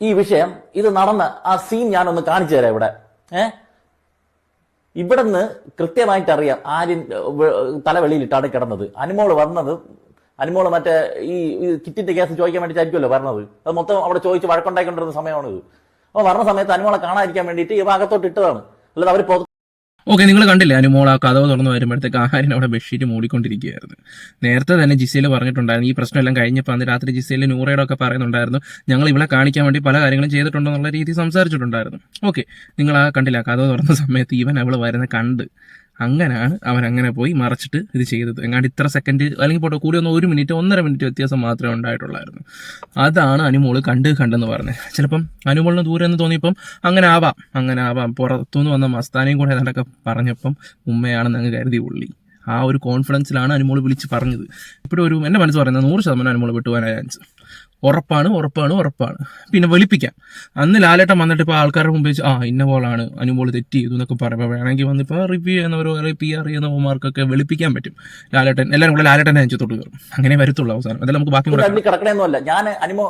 ഈ വിഷയം ഇത് നടന്ന ആ സീൻ ഞാനൊന്ന് കാണിച്ചു തരാം ഇവിടെ. ഏ? ഇവിടുന്ന് കൃത്യമായിട്ട് അറിയാം ആര്യൻ തലവെളിയിൽ തല വെളിയിലിട്ടാണ് കിടന്നത്. അനുമോൾ വന്നത് അനുമോൾ മറ്റേ ഈ കിറ്റിന്റെ കേസ് ചോദിക്കാൻ വേണ്ടിയിട്ടായിരിക്കുമല്ലോ പറഞ്ഞത് അത് മൊത്തം അവിടെ ചോദിച്ച് വഴക്കുണ്ടായിക്കൊണ്ടിരുന്ന സമയമാണ് ഇത് അപ്പൊ വരണ സമയത്ത് അനുമോളെ കാണാതിരിക്കാൻ വേണ്ടിയിട്ട് ഈ ഭാഗത്തോട്ട് ഇട്ടതാണ്. അല്ലാതെ അവർ ഓക്കെ നിങ്ങൾ കണ്ടില്ലേ അനുമോൾ ആ കഥ തുറന്ന് വരുമ്പോഴത്തേക്ക് ആഹാരം അവിടെ ബെഡ്ഷീറ്റ് മൂടിക്കൊണ്ടിരിക്കുകയായിരുന്നു. നേരത്തെ തന്നെ ജിസയിൽ പറഞ്ഞിട്ടുണ്ടായിരുന്നു ഈ പ്രശ്നമെല്ലാം കഴിഞ്ഞപ്പോൾ അന്ന് രാത്രി ജിസയിൽ നൂറയുടെ ഒക്കെ പറയുന്നുണ്ടായിരുന്നു ഞങ്ങൾ ഇവിടെ കാണിക്കാൻ വേണ്ടി പല കാര്യങ്ങളും ചെയ്തിട്ടുണ്ടോ എന്നുള്ള രീതി സംസാരിച്ചിട്ടുണ്ടായിരുന്നു. ഓക്കെ നിങ്ങൾ ആ കണ്ടില്ല കഥവ് കഥ തുറന്ന സമയത്ത് ഈവൻ അവൾ വരുന്ന കണ്ട്. അങ്ങനെയാണ് അവൻ അങ്ങനെ പോയി മറച്ചിട്ട് ഇത് ചെയ്തത്. എങ്ങാണ്ട് ഇത്ര സെക്കൻഡ് അല്ലെങ്കിൽ പോട്ടെ കൂടി ഒന്ന് ഒരു മിനിറ്റ് ഒന്നര മിനിറ്റ് വ്യത്യാസം മാത്രമേ ഉണ്ടായിട്ടുള്ളായിരുന്നു. അതാണ് അനുമോൾ കണ്ട് കണ്ടെന്ന് പറഞ്ഞത്. ചിലപ്പം അനുമോളിന് ദൂരെ എന്ന് തോന്നിയപ്പം അങ്ങനെ ആവാം അങ്ങനെ ആവാം. പുറത്തുനിന്ന് വന്ന മസ്താനയും കൂടെ ഏതാണ്ടൊക്കെ പറഞ്ഞപ്പം ഉമ്മയാണെന്ന് അങ്ങ് കരുതി ഉള്ളി. ആ ഒരു കോൺഫിഡൻസിലാണ് അനുമോൾ വിളിച്ച് പറഞ്ഞത്. ഇപ്പോഴും ഒരു എന്റെ മനസ്സ് പറയുന്നത് നൂറ് ശതമാനം അനുമോൾ വിട്ടുപോകാനായ ചാൻസ് ഉറപ്പാണ് ഉറപ്പാണ് ഉറപ്പാണ്. പിന്നെ വിളിപ്പിക്കാം. അന്ന് ലാലേട്ടൻ വന്നിട്ട് ഇപ്പോൾ ആൾക്കാരുടെ മുമ്പ് വെച്ച് ആ ഇന്ന പോലാണ് അനുപോൾ തെറ്റ് ചെയ്തു എന്നൊക്കെ പറയുമ്പോൾ വേണമെങ്കിൽ വന്നിപ്പോൾ റിവ്യൂ ചെയ്യുന്നവരോ അല്ലെങ്കിൽ പി ആർ ചെയ്യുന്നവന്മാർക്കൊക്കെ വെളിപ്പിക്കാൻ പറ്റും. ലാലേട്ടൻ എല്ലാവരും കൂടെ ലാലേട്ടനെ അഞ്ചത്തോട്ട് കയറും അങ്ങനെ വരത്തുള്ളൂ അവസാനം. അതെല്ലാം നമുക്ക് ബാക്കി കിടക്കണമെന്നല്ല ഞാൻ അനുമോ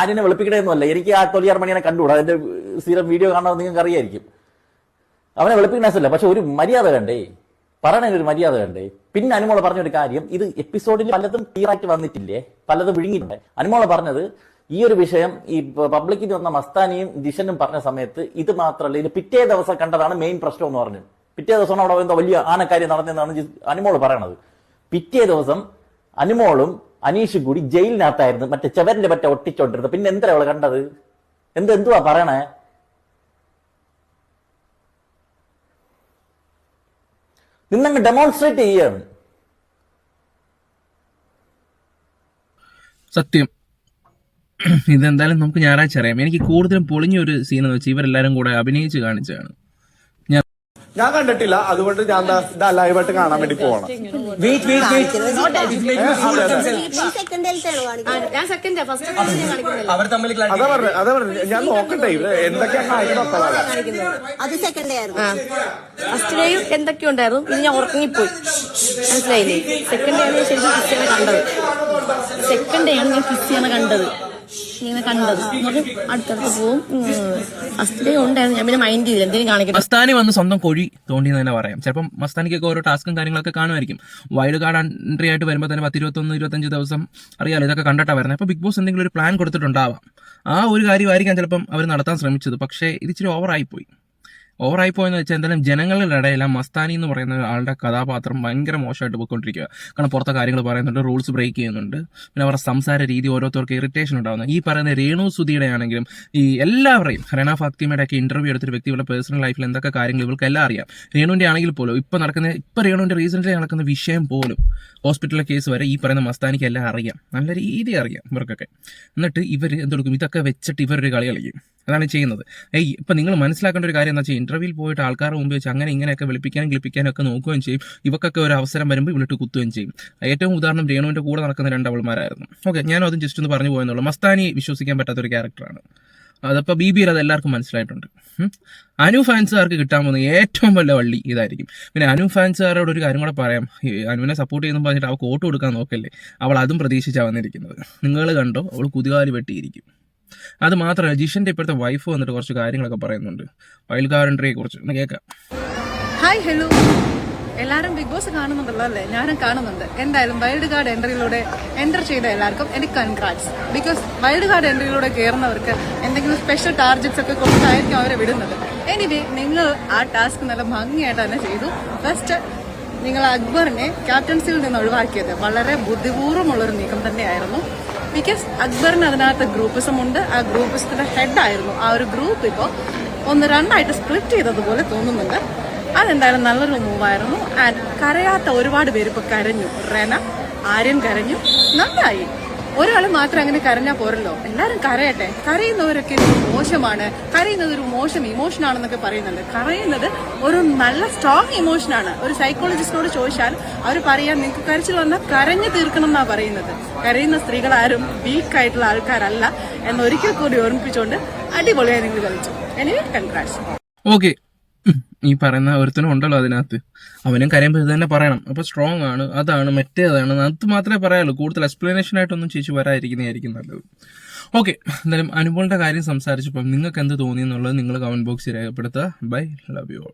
ആര്യനെ വെളുപ്പിക്കണമെന്നല്ല എനിക്ക് ആ തൊലിയാർ മണിയെ കണ്ടുകൂടാ. അതിന്റെ സ്ഥിരം വീഡിയോ കാണാൻ നിങ്ങൾക്ക് അറിയായിരിക്കും. അവനെ വെളുപ്പിക്കണല്ല പക്ഷെ ഒരു മര്യാദ വേണ്ടേ? പറയണ ഒരു മര്യാദ വേണ്ടേ പിന്നെ അനുമോൾ പറഞ്ഞൊരു കാര്യം ഇത് എപ്പിസോഡിൽ പലതും ക്ലിയറായിട്ട് വന്നിട്ടില്ലേ? പലതും വിഴുങ്ങിയിട്ടുണ്ട്. അനുമോള പറഞ്ഞത് ഈ ഒരു വിഷയം ഈ പബ്ലിക്കിന് വന്ന മസ്താനിയും ദിശനും പറഞ്ഞ സമയത്ത് ഇത് മാത്രമല്ല ഇത് പിറ്റേ ദിവസം കണ്ടതാണ് മെയിൻ പ്രശ്നം എന്ന് പറഞ്ഞു. പിറ്റേ ദിവസമാണ് അവിടെ എന്തോ വലിയ ആനക്കാര്യം നടന്നതെന്നാണ് അനുമോൾ പറയണത്. പിറ്റേ ദിവസം അനുമോളും അനീഷും കൂടി ജയിലിനകത്തായിരുന്നു മറ്റേ ചെവരിന്റെ മറ്റേ ഒട്ടിച്ചോണ്ടിരുന്നത്. പിന്നെ എന്താ അവൾ കണ്ടത്? എന്ത് എന്തുവാ പറയണേ? നിന്നങ്ങ് ഡെമോൺസ്ട്രേറ്റ് ചെയ്യാണ്. സത്യം. ഇതെന്തായാലും നമുക്ക് ഞായറാഴ്ച അറിയാം. എനിക്ക് കൂടുതലും പൊളിഞ്ഞ ഒരു സീൻ എന്ന് വെച്ചാൽ ഇവരെല്ലാരും കൂടെ അഭിനയിച്ച് കാണിച്ചാണ് ഞാൻ കണ്ടിട്ടില്ല. അതുകൊണ്ട് ഞാൻ ദാ ഇതാ ലൈവായിട്ട് കാണാൻ വേണ്ടി പോകണം വെയിറ്റ് വെയിറ്റ് ഞാൻ സെക്കൻഡ് ഫസ്റ്റ് അതാ പറഞ്ഞു അതാ പറഞ്ഞു. ഞാൻ നോക്കട്ടെ ഇവർ എന്തൊക്കെയാ കാണിക്കുന്നത് അത് സെക്കൻഡ് ആയിരുന്നു. ഫസ്റ്റ് ഡേയും എന്തൊക്കെ ഉണ്ടായിരുന്നു? ഇത് ഞാൻ ഉറങ്ങിപ്പോയി. മനസ്സിലായില്ലേ? സെക്കൻഡ് ഡേ ആണ് ഞാൻ ശരിക്കും ക്രിസ്ത്യാനെ കണ്ടത്. സെക്കൻഡ് ഡേ ആണ് ഞാൻ ക്രിസ്ത്യാനെ കണ്ടത്. മസ്താനി വന്ന് സ്വന്തം കൊഴി തോണ്ടി എന്ന് തന്നെ പറയാം. ചിലപ്പം മസ്താനിക്കൊക്കെ ഓരോ ടാസ്കും കാര്യങ്ങളൊക്കെ കാണുമായിരിക്കും. വൈൽഡ് കാർഡ് എൻട്രി ആയിട്ട് വരുമ്പോൾ തന്നെ പത്ത് ഇരുപത്തൊന്ന് ഇരുപത്തഞ്ച് ദിവസം അറിയാലോ ഇതൊക്കെ കണ്ടിട്ടാണ് വരുന്നത് അപ്പോൾ ബിഗ് ബോസ് എന്തെങ്കിലും ഒരു പ്ലാൻ കൊടുത്തിട്ടുണ്ടാവാം. ആ ഒരു കാര്യമായിരിക്കാം ചിലപ്പം അവർ നടത്താൻ ശ്രമിച്ചത്. പക്ഷേ ഇത് ഇച്ചിരി ഓവറായിപ്പോയി ഓവറായി പോയെന്ന് വെച്ചാൽ എന്തായാലും ജനങ്ങളുടെ ഇടയിൽ മസ്താനി എന്ന് പറയുന്ന ആളുടെ കഥാപാത്രം ഭയങ്കര മോശമായിട്ട് പോയിക്കൊണ്ടിരിക്കുക കാരണം പുറത്തെ കാര്യങ്ങൾ പറയുന്നുണ്ട് റൂൾസ് ബ്രേക്ക് ചെയ്യുന്നുണ്ട്. പിന്നെ അവരുടെ സംസാര രീതി ഓരോരുത്തർക്ക് ഇറിറ്റേഷൻ ഉണ്ടാകുന്നത് ഈ പറയുന്ന രേണു സുധിയുടെ ആണെങ്കിലും ഈ എല്ലാവരെയും ഹരണ ഫാക്തിമയുടെ ഒക്കെ ഇന്റർവ്യൂ എടുത്തൊരു വ്യക്തികളുടെ പേഴ്സണൽ ലൈഫിൽ എന്തൊക്കെ കാര്യങ്ങൾ ഇവർക്ക് എല്ലാം അറിയാം. രേണുവിന്റെ ആണെങ്കിൽ പോലും ഇപ്പൊ നടക്കുന്ന ഇപ്പൊ രേണുവിന്റെ റീസെന്റ് നടക്കുന്ന വിഷയം പോലും ഹോസ്പിറ്റലിലെ കേസ് വരെ ഈ പറയുന്ന മസ്താനിക്ക് എല്ലാം അറിയാം. നല്ല രീതി അറിയാം ഇവർക്കൊക്കെ. എന്നിട്ട് ഇവർ എന്തെടുക്കും ഇതൊക്കെ വെച്ചിട്ട് ഇവരൊരു കളി കളിക്കും. അതാണ് ചെയ്യുന്നത്. ഏയ് ഇപ്പം നിങ്ങൾ മനസ്സിലാക്കേണ്ട ഒരു കാര്യം എന്താ വെച്ചാൽ ഇന്റർവ്യൂവിൽ പോയിട്ട് ആൾക്കാരുടെ മുമ്പ് വെച്ച് അങ്ങനെ ഇങ്ങനെയൊക്കെ വിളിപ്പിക്കാനും ഗ്ലിപ്പിക്കാനും ഒക്കെ നോക്കുകയും ചെയ്യും. ഇവക്കൊക്കെ ഒരു അവസരം വരുമ്പോൾ ഇവിടെ കുത്തുകയും ചെയ്യും. ഏറ്റവും ഉദാഹരണം രേണുവിന്റെ കൂടെ നടക്കുന്ന രണ്ട് അവൾമാരായിരുന്നു. ഓക്കെ ഞാനും അതും ജസ്റ്റ് ഒന്ന് പറഞ്ഞു പോയെന്നുള്ളൂ. മസ്താനി വിശ്വസിക്കാൻ പറ്റാത്ത ഒരു ക്യാരക്ടറാണ്. അതപ്പോൾ ബി ബിയിൽ അത് എല്ലാവർക്കും മനസ്സിലായിട്ടുണ്ട്. അനു ഫാൻസുകാർക്ക് കിട്ടാൻ പോകുന്ന ഏറ്റവും വലിയ വള്ളി ഇതായിരിക്കും. പിന്നെ അനു ഫാൻസുകാരോട് ഒരു കാര്യം കൂടെ പറയാം. അനുവിനെ സപ്പോർട്ട് ചെയ്യുന്നു പറഞ്ഞിട്ട് അവൾക്ക് വോട്ട് കൊടുക്കാൻ നോക്കല്ലേ? അവൾ അതും പ്രതീക്ഷിച്ചാണ് വന്നിരിക്കുന്നത്. നിങ്ങൾ കണ്ടോ? അവൾ കുതികാലി വെട്ടിയിരിക്കും. അത് മാത്രമല്ല ജിഷന്റെ ഇപ്പോഴത്തെ വൈഫ് വന്നിട്ട് കുറച്ച് കാര്യങ്ങളൊക്കെ പറയുന്നുണ്ട്. വൈൽഡ് കാരൻട്രിയെ കുറിച്ച്. ഒന്ന് കേൾക്കാം ഹായ് ഹലോ എല്ലാവരും ബിഗ് ബോസ് കാണുന്നുണ്ടല്ലോ അല്ലേ? ഞാനും കാണുന്നുണ്ട്. എന്തായാലും വൈൽഡ് കാർഡ് എൻട്രിയിലൂടെ എന്റർ ചെയ്ത എല്ലാവർക്കും എനിക്ക് കൺഗ്രാറ്റ്സ് ബിക്കോസ് വൈൽഡ് കാർഡ് എൻട്രിയിലൂടെ കയറുന്നവർക്ക് എന്തെങ്കിലും സ്പെഷ്യൽ ടാർഗറ്റ്സ് ഒക്കെ കൊടുത്തായിരിക്കും അവരെ വിടുന്നത്. എനിവേ നിങ്ങൾ ആ ടാസ്ക് നല്ല ഭംഗിയായിട്ട് തന്നെ ചെയ്തു. ഫസ്റ്റ് നിങ്ങൾ അക്ബറിനെ ക്യാപ്റ്റൻസിയിൽ നിന്ന് ഒഴിവാക്കിയത്. വളരെ ബുദ്ധിപൂർവമുള്ളൊരു നീക്കം തന്നെയായിരുന്നു. ബിക്കോസ് അക്ബറിന് അതിനകത്ത് ഗ്രൂപ്പിസം ഉണ്ട് ആ ഗ്രൂപ്പിസത്തിന്റെ ഹെഡായിരുന്നു ആ ഒരു ഗ്രൂപ്പ് ഇപ്പോൾ ഒന്ന് രണ്ടായിട്ട് സ്പ്ലിറ്റ് ചെയ്തതുപോലെ തോന്നുന്നുണ്ട്. അതെന്തായാലും നല്ലൊരു മൂവായിരുന്നു ആൻഡ് കരയാത്ത ഒരുപാട് പേര് ഇപ്പൊ കരഞ്ഞു. റെന ആര്യൻ കരഞ്ഞു. നന്നായി. ഒരാൾ മാത്രം അങ്ങനെ കരഞ്ഞാൽ പോരല്ലോ. എല്ലാവരും കരയട്ടെ. കരയുന്നവരൊക്കെ മോശമാണ്. കരയുന്നത് ഒരു മോശം ഇമോഷൻ ആണെന്നൊക്കെ പറയുന്നുണ്ട്. കരയുന്നത് ഒരു നല്ല സ്ട്രോങ് ഇമോഷനാണ് ഒരു സൈക്കോളജിസ്റ്റിനോട് ചോദിച്ചാൽ അവർ പറയാൻ നിങ്ങൾക്ക് കരച്ചിൽ വന്നാൽ കരഞ്ഞു തീർക്കണം എന്നാ പറയുന്നത്. കരയുന്ന സ്ത്രീകൾ ആരും വീക്ക് ആയിട്ടുള്ള ആൾക്കാരല്ല. എന്നൊരിക്കൽ കൂടി ഓർമ്മിപ്പിച്ചുകൊണ്ട് അടിപൊളിയായി നിങ്ങൾ കളിച്ചു. എനിവേ കൺഗ്രാറ്റ്സ് ഓക്കെ ഈ പറയുന്ന ഒരുത്തനും ഉണ്ടല്ലോ അതിനകത്ത്. അവനും കരയുമ്പോൾ ഇത് തന്നെ പറയണം. അപ്പൊ സ്ട്രോങ് ആണ് അതാണ് മറ്റേതാണ് അത് മാത്രമേ പറയാനുള്ളൂ. കൂടുതൽ എക്സ്പ്ലനേഷൻ ആയിട്ടൊന്നും ചേച്ചി വരാതിരിക്കുന്നതായിരിക്കും നല്ലത്. ഓക്കെ എന്തായാലും അനുഭവങ്ങളുടെ കാര്യം സംസാരിച്ചപ്പം നിങ്ങൾക്ക് എന്ത് തോന്നി എന്നുള്ളത് നിങ്ങൾ കമന്റ് ബോക്സിൽ രേഖപ്പെടുത്തുക. Bye love you all